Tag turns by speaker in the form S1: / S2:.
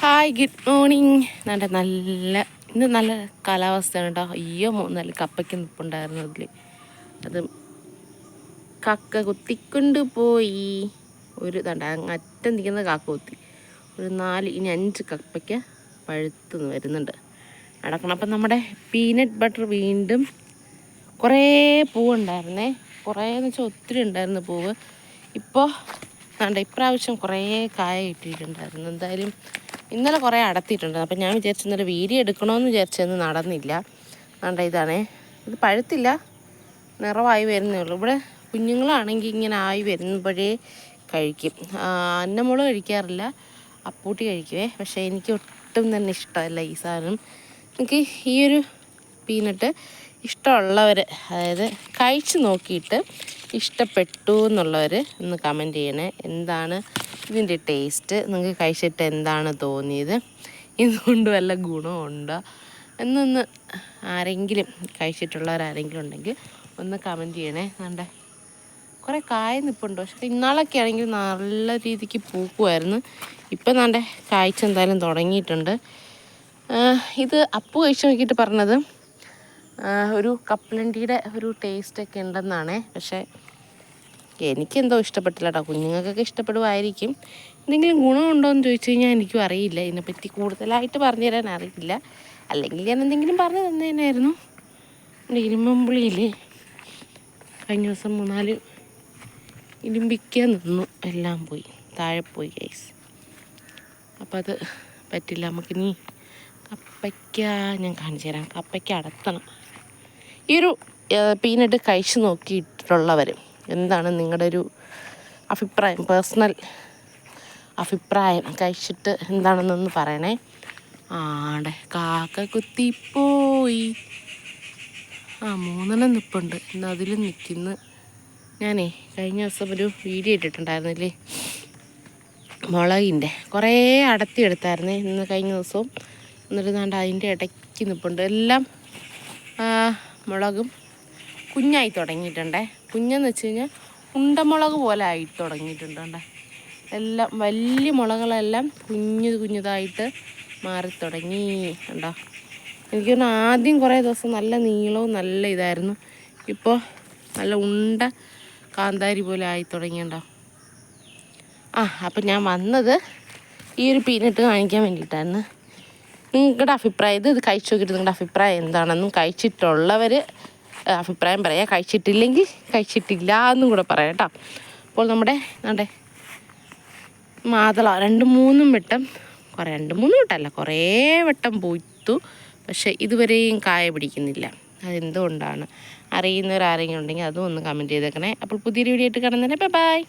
S1: Hi good morning നല്ല നല്ല ഇന്ന് നല്ല കാലാവസ്ഥയാണ് കേട്ടോ അയ്യോ നല്ല കപ്പയ്ക്ക് നിൽപ്പുണ്ടായിരുന്നു അതിൽ അത് കക്ക കുത്തിക്കൊണ്ട് പോയി. ഒരു തണ്ട അറ്റം നിൽക്കുന്ന കാക്ക കുത്തി. ഒരു നാല് ഇനി അഞ്ച് കപ്പയ്ക്ക് പഴുത്ത് വരുന്നുണ്ട്. നടക്കണം. അപ്പം നമ്മുടെ പീനട്ട് ബട്ടർ വീണ്ടും കുറേ പൂവുണ്ടായിരുന്നേ. കുറേ എന്ന് വെച്ചാൽ ഒത്തിരി ഉണ്ടായിരുന്നു പൂവ്. ഇപ്പോൾ കണ്ട ഇപ്രാവശ്യം കുറേ കായ കിട്ടിയിട്ടുണ്ടായിരുന്നു. എന്തായാലും ഇന്നലെ കുറേ അടത്തിയിട്ടുണ്ട്. അപ്പം ഞാൻ വിചാരിച്ചു ഇന്നലെ വീഡിയോ എടുക്കണമെന്ന് വിചാരിച്ചെന്ന് നടന്നില്ല. കണ്ട ഇതാണേ. ഇത് പഴുത്തില്ല. നിറവായി വരുന്നേ ഉള്ളൂ. ഇവിടെ കുഞ്ഞുങ്ങളാണെങ്കിൽ ഇങ്ങനെ ആയി വരുമ്പോഴേ കഴിക്കും. അന്നമുളക് കഴിക്കാറില്ല. അപ്പൂട്ടി കഴിക്കുവേ. പക്ഷേ എനിക്ക് ഒട്ടും തന്നെ ഇഷ്ടമല്ല ഈ സാധനം. എനിക്ക് ഈയൊരു പീനട്ട് ഇഷ്ടമുള്ളവർ അതായത് കഴിച്ചു നോക്കിയിട്ട് ഇഷ്ടപ്പെട്ടു എന്നുള്ളവർ ഒന്ന് കമന്റ് ചെയ്യണേ. എന്താണ് ഇതിന്റെ ടേസ്റ്റ് നിങ്ങൾക്ക് കഴിച്ചിട്ട് എന്താണ് തോന്നിയത്? ഇതുകൊണ്ട് വല്ല ഗുണമുണ്ടോ? എന്നൊന്ന് ആരെങ്കിലും കഴിച്ചിട്ടുള്ളവരാരെങ്കിലും ഉണ്ടെങ്കിൽ ഒന്ന് കമന്റ് ചെയ്യണേ. നമ്മുടെ കുറേ കായ നിൽപ്പുണ്ട് പക്ഷെ ഇന്നാളൊക്കെ ആണെങ്കിൽ നല്ല രീതിക്ക് പൂക്കുമായിരുന്നു ഇപ്പം നമ്മുടെ കാഴ്ച എന്തായാലും തുടങ്ങിയിട്ടുണ്ട്. ഇത് അപ്പു കഴിച്ച് നോക്കിയിട്ട് പറഞ്ഞത് ഒരു കപ്പലണ്ടിയുടെ ഒരു ടേസ്റ്റൊക്കെ ഉണ്ടെന്നാണേ. പക്ഷേ എനിക്കെന്തോ ഇഷ്ടപ്പെട്ടില്ല കേട്ടോ കുഞ്ഞുങ്ങൾക്കൊക്കെ ഇഷ്ടപ്പെടുമായിരിക്കും എന്തെങ്കിലും ഗുണമുണ്ടോ എന്ന് ചോദിച്ചു കഴിഞ്ഞാൽ എനിക്കും അറിയില്ല. ഇതിനെപ്പറ്റി കൂടുതലായിട്ട് പറഞ്ഞു തരാൻ അറിയില്ല. അല്ലെങ്കിൽ ഞാൻ എന്തെങ്കിലും പറഞ്ഞു തന്നേനായിരുന്നു. എന്റെ ഇരുമ്പുളിയില്ലേ കഴിഞ്ഞ ദിവസം മൂന്നാൽ ഇരുമ്പിക്കാൻ നിന്നു. എല്ലാം പോയി. താഴെ പോയി ഗൈസ് അപ്പോൾ അത് പറ്റില്ല. നമുക്കിനി കപ്പയ്ക്ക ഞാൻ കാണിച്ചു തരാം. കപ്പയ്ക്ക അടത്തണം ഈ ഒരു പീനട്ട് കഴിച്ചു നോക്കിയിട്ടുള്ളവർ എന്താണ് നിങ്ങളുടെ ഒരു അഭിപ്രായം പേഴ്സണൽ അഭിപ്രായം? കഴിച്ചിട്ട് എന്താണെന്നൊന്ന് പറയണേ. ആടെ കാക്ക കുത്തിപ്പോയി. ആ മൂന്നെണ്ണം നിൽപ്പുണ്ട് ഇന്ന് അതിൽ നിൽക്കുന്നു ഞാനേ കഴിഞ്ഞ ദിവസം ഒരു വീഡിയോ ഇട്ടിട്ടുണ്ടായിരുന്നില്ലേ? മുളകിന്റെ. കുറേ അടത്തി എടുത്തായിരുന്നു ഇന്ന് കഴിഞ്ഞ ദിവസവും. എന്നിട്ട് നാണ്ട് അതിന്റെ ഇടയ്ക്ക് നിൽപ്പുണ്ട് എല്ലാം മുളകും കുഞ്ഞായി തുടങ്ങിയിട്ടുണ്ടേ. കുഞ്ഞെന്ന് വെച്ച് കഴിഞ്ഞാൽ ഉണ്ടമുളക് പോലെ ആയി തുടങ്ങിയിട്ടുണ്ട് എല്ലാം വലിയ മുളകളെല്ലാം കുഞ്ഞു കുഞ്ഞതായിട്ട് മാറി തുടങ്ങി ഉണ്ടോ എനിക്ക് തോന്നുന്നു ആദ്യം കുറേ ദിവസം നല്ല നീളവും നല്ല ഇതായിരുന്നു. ഇപ്പോൾ നല്ല ഉണ്ട കാന്താരി പോലെ ആയി തുടങ്ങിയുണ്ടോ ആ അപ്പം ഞാൻ വന്നത് ഈ ഒരു പീനട്ട് കാണിക്കാൻ വേണ്ടിയിട്ടായിരുന്നു. നിങ്ങളുടെ അഭിപ്രായം ഇത് കഴിച്ചു നോക്കിയിട്ട് നിങ്ങളുടെ അഭിപ്രായം എന്താണെന്നും കഴിച്ചിട്ടുള്ളവർ അഭിപ്രായം പറയാം. കഴിച്ചിട്ടില്ലെങ്കിൽ കഴിച്ചിട്ടില്ല എന്നും കൂടെ പറയാം കേട്ടോ. അപ്പോൾ നമ്മുടെ നമ്മുടെ മാതള രണ്ട് മൂന്നും വട്ടം കുറേ രണ്ട് മൂന്ന് വട്ടമല്ല കുറേ വട്ടം പോയിത്തു. പക്ഷേ ഇതുവരെയും കായ പിടിക്കുന്നില്ല. അതെന്തുകൊണ്ടാണ്? അറിയുന്നവരാരെങ്കിലും ഉണ്ടെങ്കിൽ അതും ഒന്ന് കമന്റ് ചെയ്തേക്കണേ. അപ്പോൾ പുതിയൊരു വീഡിയോ ആയിട്ട് കാണുന്നതിനെ ബൈ